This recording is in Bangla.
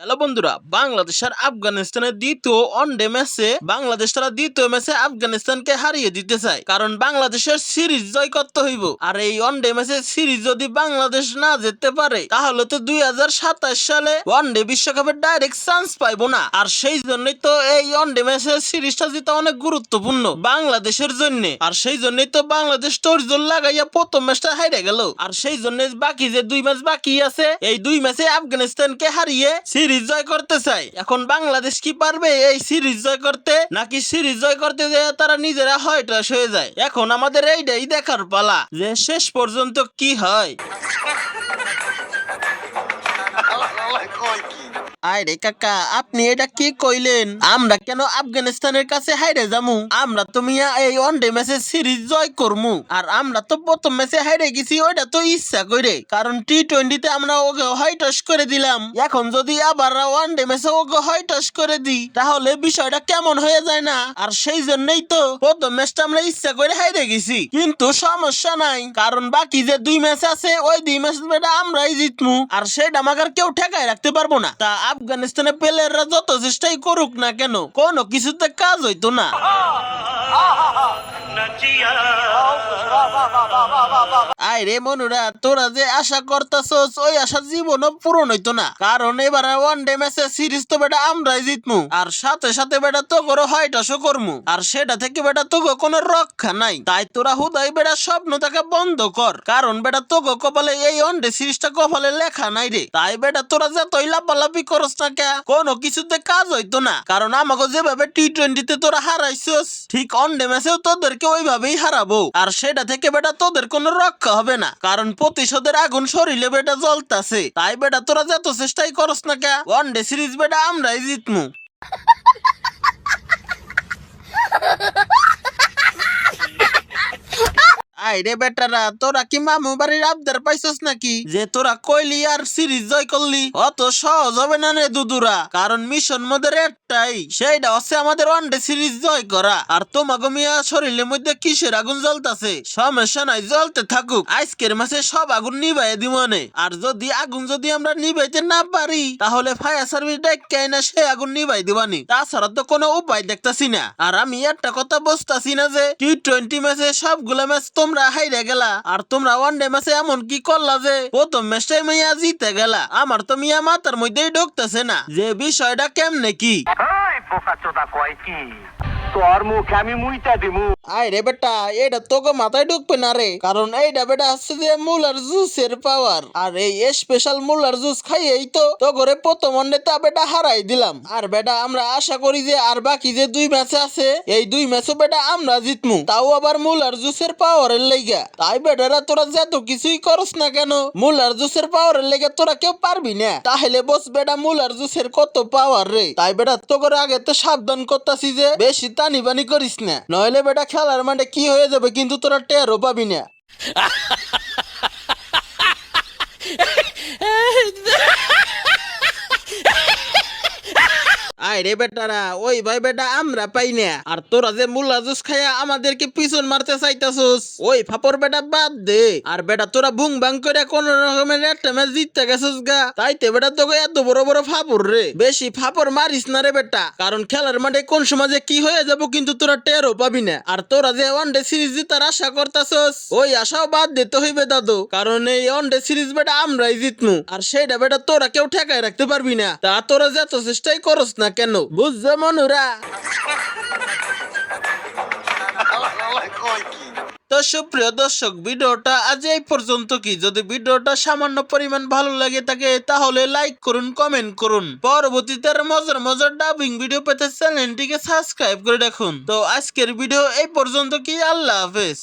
হ্যালো বন্ধুরা, বাংলাদেশ আর আফগানিস্তানের দ্বিতীয় ওয়ানডে ম্যাচে বাংলাদেশ তারা দ্বিতীয় ম্যাচে আফগানিস্তানকে হারিয়ে দিতে চায়। কারণ বাংলাদেশের সিরিজ জয় করতে হইব। আর এই ওয়ানডে ম্যাচে সিরিজ যদি বাংলাদেশ না যেতে পারে, তাহলে তো দুই সালে ওয়ানডে বিশ্বকাপের ডাইরেক্ট চান্স পাইবো না। আর সেই জন্যই তো এই ওয়ানডে ম্যাচের সিরিজটা জিতা অনেক গুরুত্বপূর্ণ বাংলাদেশের জন্য। আর সেই জন্যই তো বাংলাদেশ তর্জন লাগাইয়া প্রথম ম্যাচটা হারিয়ে গেল। আর সেই জন্য বাকি যে দুই ম্যাচ বাকি আছে, এই দুই ম্যাচে আফগানিস্তানকে হারিয়ে সিরিজ জয় করতে চাই এখন বাংলাদেশ কি পারবে এই সিরিজ জয় করতে? নাকি সিরিজ জয় করতে যায় তারা নিজেরা হয়টাস হয়ে যায়? এখন আমাদের এইটাই দেখার পালা যে শেষ পর্যন্ত কি হয়? আরে কাকা, আপনি এটা কি কইলেন? আমরা কেন আফগানিস্তানের কাছে হাইরে যামু? আমরা তো মিয়া এই ওয়ানডে ম্যাচে সিরিজ জয় করমু। আর আমরা তো প্রথম ম্যাচে হাইরে গেছি, ওইটা তো ইচ্ছা করে কারণ টি টোয়েন্টিতে আমরা ওকে হয়টস করে দিলাম। এখন যদি আবার ওয়ানডে ম্যাচে ওকে হয়টস করে দিই, তাহলে বিষয়টা কেমন হয়ে যায় না? আর সেই জন্যই তো প্রথম ম্যাচটা আমরা ইচ্ছা করে হাইরে গেছি। কিন্তু সমস্যা নাই, কারণ বাকি যে দুই ম্যাচ আছে, ওই দুই ম্যাচ আমরাই জিতমু। আর সেটা আমাকে কেউ ঠেকায় রাখতে পারব না। তা আফগানিস্তানের প্লেয়াররা যত চেষ্টাই করুক না কেন কোনো কিছুতে কাজ হইতো না আয় রে মনুরা, তোরা যে আশা করতাছস, ওই আশা জীবনও পূরণ হইতো না। কারণ এবার ওয়ান ডে ম্যাচে সিরিজ তো বেটা আমরাই জিতমু। আর সাথে সাথে বেটা তো করে হয়টাশো করমু। আর সেটা থেকে বেটা তোকে কোনো রক্ষা নাই। তাই তোরা হুদাই বেটা স্বপ্ন তাকে বন্ধ কর। কারণ বেটা তোকে কপালে এই ওয়ান ডে সিরিজটা কপালে লেখা নাই রে। তাই বেটা তোরা যে তৈ লাপালাপি করস না কে কোনো কিছুতে কাজ হইতো না। কারণ আমাকে যেভাবে টি টোয়েন্টিতে তোরা হারাইছস, ঠিক ওয়ান ডে ম্যাচেও তোদেরকে ওইভাবেই হারাবো। আর সেটা থেকে বেটা তোদের কোনো রক্ষা হবে না। কারণ প্রতিশোধের আগুন শরীরে বেটা জ্বলতাছে। তাই বেটা তোরা যত চেষ্টাই করস না কে ওয়ান ডে সিরিজ বেটা আমরাই জিতমু। আইরে বেটারা, তোরা কি মামু বাড়ির আবদার পাইছস নাকি? যে তোরা কইলি আর সিরিজ জয় করলি, অত সহজ হবে না রে দুদুরা। কারণ মিশন মোদের একটাই, সেইটা হচ্ছে আমাদের ওয়ানডে সিরিজ জয় করা। আর তোমাকে মিয়া শরীরের মধ্যে কিসের আগুন জ্বলতাছে? সমস্যা নাই, জ্বলতে থাকুক। আজকের মাসে সব আগুন নিভাই দিমনে আর যদি আগুন যদি আমরা নিভাইতে না পারি, তাহলে ফায়ার সার্ভিস ডাক্কাই না সে আগুন নিভাই দিবানি। তাছাড়া তো কোনো উপায় দেখতাছি না। আর আমি একটা কথা বুঝতাছি না যে টি টোয়েন্টি ম্যাচে সবগুলো ম্যাচ তোমরা হাইরে গেলা, আর তোমরা ওয়ান ডে ম্যাচে এমন কি করলা যে, প্রথম ম্যাচটাই মিয়া জিতে গেলা। আমার তো মিয়া মাথার মধ্যেই ঢুকতেছে না, যে বিষয়টা কেমনে কি? তোর মুখে আমি মুইটা দিমু। আয় রে বেটা এটা তোকে মাথায় ঢুকবে না রে। কারণ এইটা বেটা হচ্ছে যে মুলার জুসের পাওয়ার আর এই স্পেশাল মুলার জুস খাইয়েই তো তো করে প্রথম তা বেটা হারাই দিলাম। আর বেটা, আমরা আশা করি যে আর বাকি যে দুই ম্যাচ আছে, এই দুই ম্যাচও বেটা আমরা জিতমু। তাও আবার মুলার জুসের পাওয়ারের লেগা তাই বেটারা, তোরা যত কিছুই করস না কেন? মুলার জুসের পাওয়ারের লেগে তোরা কেউ পারবি না। তাহলে বস বেটা, মুলার জুসের কত পাওয়ার রে? তাই বেটা তো করে আগে তো সাবধান করতাছি যে বেশি টানি বানি করিস না। নইলে বেটা খেলার মানে কি হয়ে যাবে কিন্তু তোরা টেরও পাবি না। রে বেটারা, ওই ভাই বেটা আমরা পাই না। আর তোরা যে মুল্লা জুস খাইয়া আমাদেরকে পিছন মারতে চাইতাছস, ওই ফাপর বেটা বাদ দে। আর বেটা তোরা বুং বাং করে কোন রকমের একটা ম্যাচ জিততে গেছস গা। তাইতে বেটা তোকে এত বড় বড় ফাপর রে। বেশি ফাপর মারিস না রে বেটা। কারণ খেলার মাঠে কোন সময় যে কি হয়ে যাব কিন্তু তোরা টেরও পাবি না। আর তোরা যে ওয়ান ডে সিরিজ জিতার আশা করতাছস, ওই আশাও বাদ দিতে হইবে দাদু। কারণ এই ওয়ান ডে সিরিজ বেটা আমরাই জিতমু। আর সেটা বেটা তোরা কেউ ঠেকায় রাখতে পারবি না। তা তোরা যত চেষ্টাই করস না কেন বুঝছ মনুরা? তো সুপ্রিয় দর্শক, ভিডিওটা আজ এই পর্যন্ত কি? যদি ভিডিওটা সামান্য পরিমাণ ভালো লাগে থাকে, তাহলে লাইক করুন কমেন্ট করুন। পরবর্তীতে মজার মজার ডাবিং ভিডিও পেতে চ্যানেলটিকে সাবস্ক্রাইব করে রাখুন। তো আজকের ভিডিও এই পর্যন্ত কি? আল্লাহ হাফেজ।